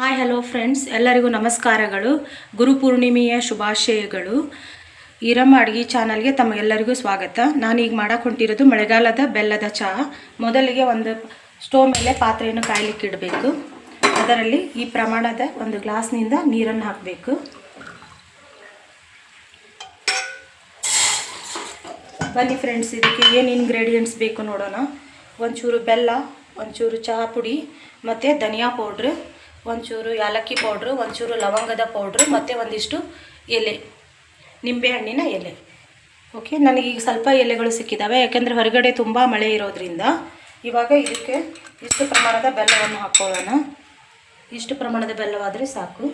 Hi hello friends ಎಲ್ಲರಿಗೂ ನಮಸ್ಕಾರಗಳು. ಗುರುಪೂರ್ಣಿಮೆಯ ಶುಭಾಶಯಗಳು. ಈರಮ್ಮ ಅಡುಗೆ ಚಾನಲ್ಗೆ ತಮಗೆಲ್ಲರಿಗೂ ಸ್ವಾಗತ. ನಾನು ಈಗ ಮಾಡಕ್ಕೆ ಹೊಂಟಿರೋದು ಮಳೆಗಾಲದ ಬೆಲ್ಲದ ಚಹಾ ಮೊದಲಿಗೆ ಒಂದು ಸ್ಟೋವ್ ಮೇಲೆ ಪಾತ್ರೆಯನ್ನು ಕಾಯ್ಲಿಕ್ಕೆ ಇಡಬೇಕು. ಅದರಲ್ಲಿ ಈ ಪ್ರಮಾಣದ ಒಂದು ಗ್ಲಾಸ್ನಿಂದ ನೀರನ್ನು ಹಾಕಬೇಕು. ಬನ್ನಿ ಫ್ರೆಂಡ್ಸ್ ಇದಕ್ಕೆ ಏನು ಇಂಗ್ರೀಡಿಯೆಂಟ್ಸ್ ಬೇಕು ನೋಡೋಣ. ಒಂಚೂರು ಬೆಲ್ಲ, ಒಂಚೂರು ಚಹಾ ಪುಡಿ, ಮತ್ತು ಧನಿಯಾ ಪೌಡ್ರ್ ಒಂಚೂರು ಏಲಕ್ಕಿ ಪೌಡ್ರು, ಒಂಚೂರು ಲವಂಗದ ಪೌಡ್ರು, ಮತ್ತು ಒಂದಿಷ್ಟು ಎಲೆ ನಿಂಬೆಹಣ್ಣಿನ ಎಲೆ. ಓಕೆ ನನಗೀಗ ಸ್ವಲ್ಪ ಎಲೆಗಳು ಸಿಕ್ಕಿದ್ದಾವೆ ಯಾಕೆಂದರೆ ಹೊರಗಡೆ ತುಂಬ ಮಳೆ ಇರೋದ್ರಿಂದ. ಇವಾಗ ಇದಕ್ಕೆ ಇಷ್ಟು ಪ್ರಮಾಣದ ಬೆಲ್ಲವನ್ನು ಹಾಕ್ಕೊಳ್ಳೋಣ ಇಷ್ಟು ಪ್ರಮಾಣದ ಬೆಲ್ಲವಾದರೆ ಸಾಕು.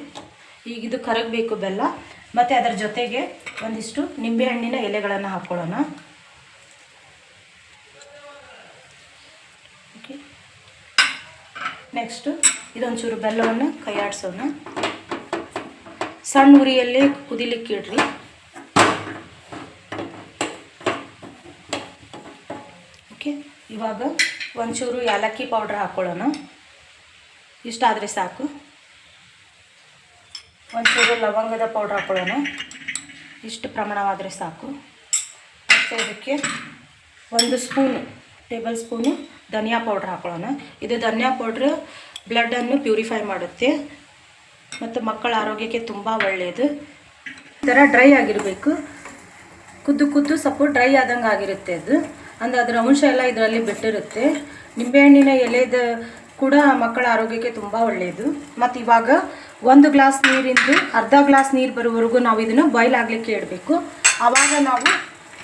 ಈಗ ಇದು ಕರಗಬೇಕು ಬೆಲ್ಲ, ಮತ್ತು ಅದರ ಜೊತೆಗೆ ಒಂದಿಷ್ಟು ನಿಂಬೆಹಣ್ಣಿನ ಎಲೆಗಳನ್ನು ಹಾಕ್ಕೊಳ್ಳೋಣ ನೆಕ್ಸ್ಟು ಇದೊಂಚೂರು ಬೆಲ್ಲವನ್ನು ಕೈಯಾಡಿಸೋಣ. ಸಣ್ಣ ಉರಿಯಲ್ಲಿ ಕುದಿಲಿಕ್ಕೆ ಇಡ್ರಿ. ಓಕೆ ಇವಾಗ ಒಂಚೂರು ಏಲಕ್ಕಿ ಪೌಡ್ರ್ ಹಾಕ್ಕೊಳ್ಳೋಣ ಇಷ್ಟಾದರೆ ಸಾಕು. ಒಂಚೂರು ಲವಂಗದ ಪೌಡ್ರ್ ಹಾಕ್ಕೊಳ್ಳೋಣ ಇಷ್ಟು ಪ್ರಮಾಣವಾದರೆ ಸಾಕು. ಮತ್ತು ಇದಕ್ಕೆ ಒಂದು ಸ್ಪೂನು ಟೇಬಲ್ ಸ್ಪೂನು ಧನಿಯಾ ಪೌಡ್ರ್ ಹಾಕೊಳ್ಳೋಣ. ಇದು ಧನಿಯಾ ಪೌಡ್ರ್ ಬ್ಲಡ್ಡನ್ನು ಪ್ಯೂರಿಫೈ ಮಾಡುತ್ತೆ. ಮತ್ತು ಮಕ್ಕಳ ಆರೋಗ್ಯಕ್ಕೆ ತುಂಬ ಒಳ್ಳೆಯದು ಈ ಥರ ಡ್ರೈ ಆಗಿರಬೇಕು. ಕುದ್ದು ಕುದ್ದು ಸೊಪ್ಪು ಡ್ರೈ ಆದಂಗೆ ಆಗಿರುತ್ತೆ ಅದು. ಅಂದರೆ ಅದರ ಅಂಶ ಎಲ್ಲ ಇದರಲ್ಲಿ ಬಿಟ್ಟಿರುತ್ತೆ. ನಿಂಬೆಹಣ್ಣಿನ ಎಲೆದು ಕೂಡ ಮಕ್ಕಳ ಆರೋಗ್ಯಕ್ಕೆ ತುಂಬ ಒಳ್ಳೆಯದು ಮತ್ತು ಇವಾಗ ಒಂದು ಗ್ಲಾಸ್ ನೀರಿಂದು ಅರ್ಧ ಗ್ಲಾಸ್ ನೀರು ಬರೋವರೆಗೂ ನಾವು ಇದನ್ನು ಬಾಯ್ಲ್ ಆಗಲಿಕ್ಕೆ ಇಡಬೇಕು. ಆವಾಗ ನಾವು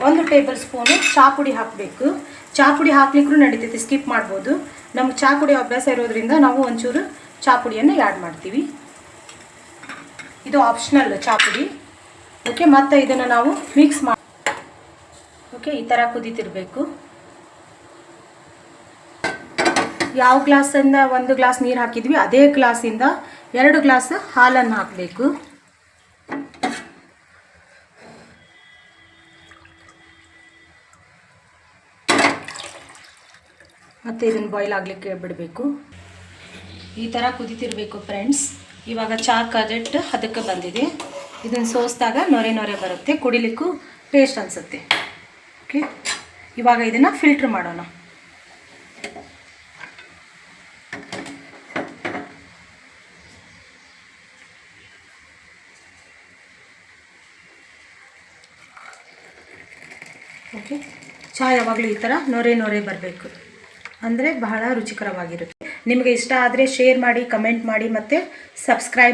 ಒಂದು ಟೇಬಲ್ ಸ್ಪೂನು ಚಹಾ ಪುಡಿ ಹಾಕಬೇಕು. ಚಹಾ ಪುಡಿ ಹಾಕ್ಲಿಕ್ಕೂ ನಡೀತೈತೆ, ಸ್ಕಿಪ್ ಮಾಡ್ಬೋದು. ನಮ್ಗೆ ಚಹಾ ಪುಡಿ ಅಭ್ಯಾಸ ಇರೋದ್ರಿಂದ ನಾವು ಒಂಚೂರು ಚಹಾ ಪುಡಿಯನ್ನು ಆ್ಯಡ್ ಮಾಡ್ತೀವಿ. ಇದು ಆಪ್ಷನಲ್ ಚಹಾ ಪುಡಿ. ಓಕೆ, ಮತ್ತು ಇದನ್ನು ನಾವು ಮಿಕ್ಸ್ ಮಾಡಿ ಓಕೆ, ಈ ಥರ ಕುದೀತಿರ್ಬೇಕು. ಯಾವ ಗ್ಲಾಸಿಂದ ಒಂದು ಗ್ಲಾಸ್ ನೀರು ಹಾಕಿದ್ವಿ, ಅದೇ ಗ್ಲಾಸಿಂದ ಎರಡು ಗ್ಲಾಸ್ ಹಾಲನ್ನು ಹಾಕಬೇಕು. ಮತ್ತು ಇದನ್ನು ಬಾಯ್ಲ್ ಆಗಲಿಕ್ಕೆ ಬಿಡಬೇಕು. ಈ ಥರ ಕುದಿತಿರಬೇಕು ಫ್ರೆಂಡ್ಸ್ ಇವಾಗ ಚಾ ಕಜೆಟ್ ಅದಕ್ಕೆ ಬಂದಿದೆ. ಇದನ್ನು ಸೋಸಿದಾಗ ನೊರೆ ನೊರೆ ಬರುತ್ತೆ, ಕುಡಿಲಿಕ್ಕೂ ಟೇಸ್ಟ್ ಅನಿಸುತ್ತೆ. ಓಕೆ ಇವಾಗ ಇದನ್ನು ಫಿಲ್ಟ್ರ್ ಮಾಡೋಣ. ಓಕೆ ಚಾ ಯಾವಾಗಲೂ ಈ ಥರ ನೊರೆ ನೊರೆ ಬರಬೇಕು. ಅಂದರೆ ಬಹಳ ರುಚಿಕರವಾಗಿರುತ್ತೆ. ನಿಮಗೆ ಇಷ್ಟ ಆದರೆ ಶೇರ್ ಮಾಡಿ ಕಮೆಂಟ್ ಮಾಡಿ ಮತ್ತು ಸಬ್ಸ್ಕ್ರೈಬ್